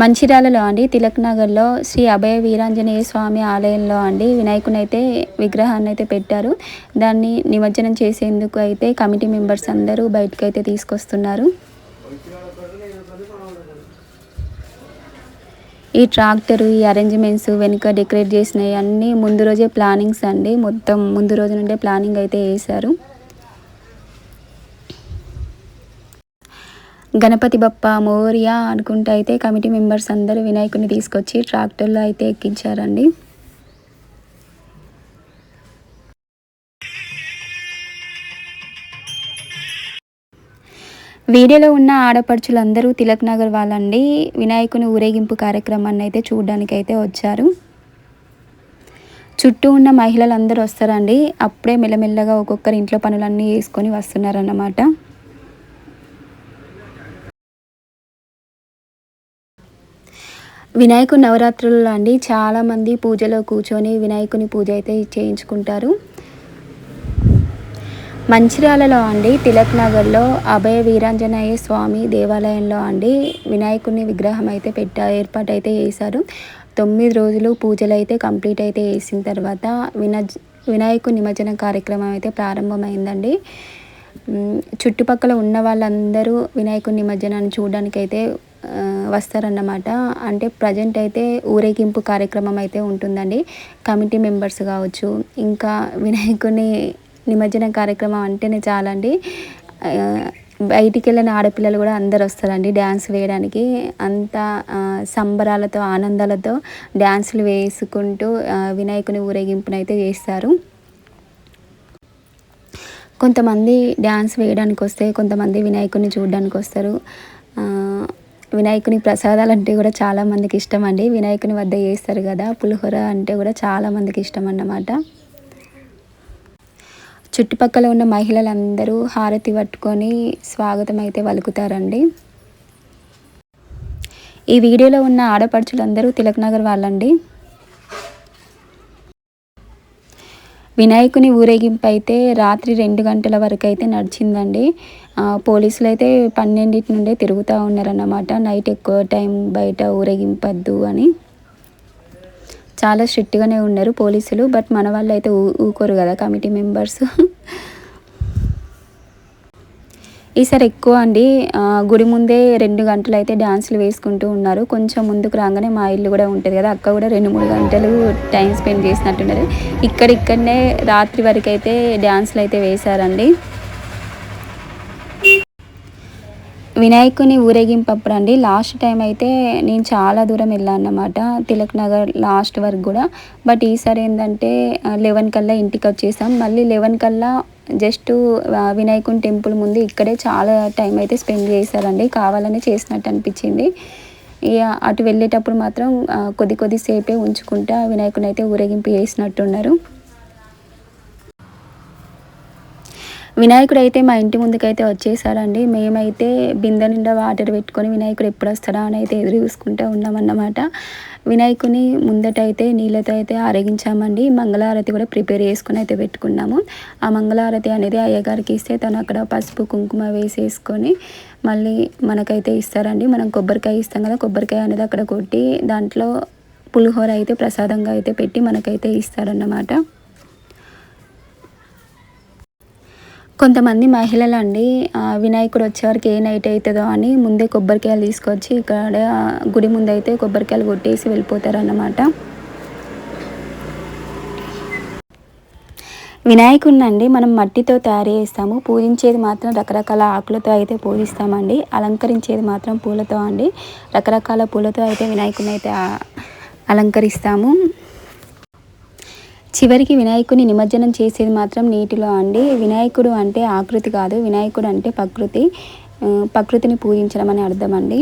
మంచిర్యాలలో అండి. తిలక్ నగర్లో శ్రీ అభయ వీరాంజనేయ స్వామి ఆలయంలో అండి. వినాయకుని అయితే విగ్రహాన్ని అయితే పెట్టారు. దాన్ని నిమజ్జనం చేసేందుకు అయితే కమిటీ మెంబర్స్ అందరూ బయటకు అయితే తీసుకొస్తున్నారు. ఈ ట్రాక్టర్ ఈ అరేంజ్మెంట్స్ వెనుక డెకరేట్ చేసినవి అన్నీ ముందు రోజే ప్లానింగ్స్ అండి. మొత్తం ముందు రోజు నుండే ప్లానింగ్ అయితే వేశారు. గణపతి బప్ప మోరియా అనుకుంటూ అయితే కమిటీ మెంబర్స్ అందరూ వినాయకుడిని తీసుకొచ్చి ట్రాక్టర్లో అయితే ఎక్కించారండి. వీడియోలో ఉన్న ఆడపడుచులందరూ తిలక్ నగర్ వాళ్ళండి. వినాయకుని ఊరేగింపు కార్యక్రమాన్ని అయితే చూడడానికి అయితే వచ్చారు. చుట్టూ ఉన్న మహిళలందరూ వస్తారండి. అప్పుడే మెల్లమెల్లగా ఒక్కొక్కరి ఇంట్లో పనులన్నీ వేసుకొని వస్తున్నారన్నమాట. వినాయకుడు నవరాత్రులలో అండి చాలామంది పూజలో కూర్చొని వినాయకుని పూజ అయితే చేయించుకుంటారు. మంచిర్యాలలో అండి తిలక్ నగర్లో అభయ వీరాంజనేయ స్వామి దేవాలయంలో అండి వినాయకుని విగ్రహం అయితే పెట్ట ఏర్పాటు అయితే చేశారు. తొమ్మిది రోజులు పూజలు అయితే కంప్లీట్ అయితే వేసిన తర్వాత వినజ్ వినాయకు నిమజ్జన కార్యక్రమం అయితే ప్రారంభమైందండి. చుట్టుపక్కల ఉన్న వాళ్ళందరూ వినాయకుడి నిమజ్జనాన్ని చూడడానికి అయితే వస్తారన్నమాట. అంటే ప్రజెంట్ అయితే ఊరేగింపు కార్యక్రమం అయితే ఉంటుందండి. కమిటీ మెంబర్స్ కావచ్చు ఇంకా వినాయకుని నిమజ్జన కార్యక్రమం అంటేనే చాలండి. బయటికి వెళ్ళిన ఆడపిల్లలు కూడా అందరు వస్తారండి డ్యాన్స్ వేయడానికి. అంతా సంబరాలతో ఆనందాలతో డ్యాన్సులు వేసుకుంటూ వినాయకుని ఊరేగింపునైతే చేస్తారు. కొంతమంది డ్యాన్స్ వేయడానికి వస్తే కొంతమంది వినాయకుని చూడడానికి వస్తారు వినాయకుని ప్రసాదాలు అంటే కూడా చాలామందికి ఇష్టం అండి. వినాయకుని వద్ద చేస్తారు కదా పులిహోర అంటే కూడా చాలామందికి ఇష్టం అన్నమాట. చుట్టుపక్కల ఉన్న మహిళలందరూ హారతి పట్టుకొని స్వాగతం అయితే వలుకుతారండి ఈ వీడియోలో ఉన్న ఆడపడుచులందరూ తిలక్ నగర్ వాళ్ళండి. వినాయకుని ఊరేగింపు అయితే రాత్రి రెండు గంటల వరకు అయితే నడిచిందండి. పోలీసులు అయితే పన్నెండింటి నుండే తిరుగుతూ ఉన్నారన్నమాట. నైట్ ఎక్కువ టైం బయట ఊరేగింపద్దు అని. చాలా స్ట్రిక్ట్గానే ఉన్నారు పోలీసులు బట్ మన వాళ్ళు అయితే ఊకోరు కదా కమిటీ మెంబర్స్. ఈసారి ఎక్కువ అండి గుడి ముందే రెండు గంటలు అయితే డ్యాన్సులు వేసుకుంటూ ఉన్నారు. కొంచెం ముందుకు రాగానే మా ఇల్లు కూడా ఉంటుంది కదా అక్క కూడా రెండు మూడు గంటలు టైం స్పెండ్ చేసినట్టున్నారు. ఇక్కడిక్కడనే రాత్రి వరకు అయితే డ్యాన్సులు అయితే వేశారండి. వినాయకుని ఊరేగింపప్పుడు అండి లాస్ట్ టైం అయితే నేను చాలా దూరం వెళ్ళాను అన్నమాట తిలక్ నగర్ లాస్ట్ వరకు కూడా. బట్ ఈసారి ఏంటంటే లెవెన్ కల్లా ఇంటికి వచ్చేసాం. మళ్ళీ లెవెన్ కల్లా జస్ట్ వినాయకుని టెంపుల్ ముందు ఇక్కడే చాలా టైం అయితే స్పెండ్ చేశారండి. కావాలని చేసినట్టు అనిపించింది. ఇక అటు వెళ్ళేటప్పుడు మాత్రం కొద్ది కొద్దిసేపే ఉంచుకుంటా వినాయకుని అయితే ఊరేగింపు చేసినట్టున్నారు. వినాయకుడు అయితే మా ఇంటి ముందుకైతే వచ్చేసాడండి మేమైతే బిందె నిండా వాటర్ పెట్టుకొని వినాయకుడు ఎప్పుడు వస్తాడా అని అయితే ఎదురు చూసుకుంటూ ఉన్నామన్నమాట. వినాయకుని ముందట అయితే నీళ్ళతో అయితే ఆరగించామండి. మంగళారతి కూడా ప్రిపేర్ చేసుకుని అయితే పెట్టుకున్నాము. ఆ మంగళారతి అనేది అయ్యగారికి ఇస్తే తను అక్కడ పసుపు కుంకుమ వేసేసుకొని మళ్ళీ మనకైతే ఇస్తారండి. మనం కొబ్బరికాయ ఇస్తాం కదా కొబ్బరికాయ అనేది అక్కడ కొట్టి దాంట్లో పులిహోర అయితే ప్రసాదంగా అయితే పెట్టి మనకైతే ఇస్తారన్నమాట. కొంతమంది మహిళలు అండి వినాయకుడు వచ్చేవారికి ఏ నైట్ అవుతుందో అని ముందే కొబ్బరికాయలు తీసుకొచ్చి ఇక్కడ గుడి ముందు అయితే కొబ్బరికాయలు కొట్టేసి వెళ్ళిపోతారు అన్నమాట వినాయకుడినండి మనం మట్టితో తయారు చేస్తాము. పూజించేది మాత్రం రకరకాల ఆకులతో అయితే పూజిస్తామండి. అలంకరించేది మాత్రం పూలతో అండి. రకరకాల పూలతో అయితే వినాయకుడిని అయితే అలంకరిస్తాము. చివరికి వినాయకుని నిమజ్జనం చేసేది మాత్రం నీటిలో అండి. వినాయకుడు అంటే ఆకృతి కాదు వినాయకుడు అంటే ప్రకృతి. ప్రకృతిని పూజించడం అని అర్థం అండి.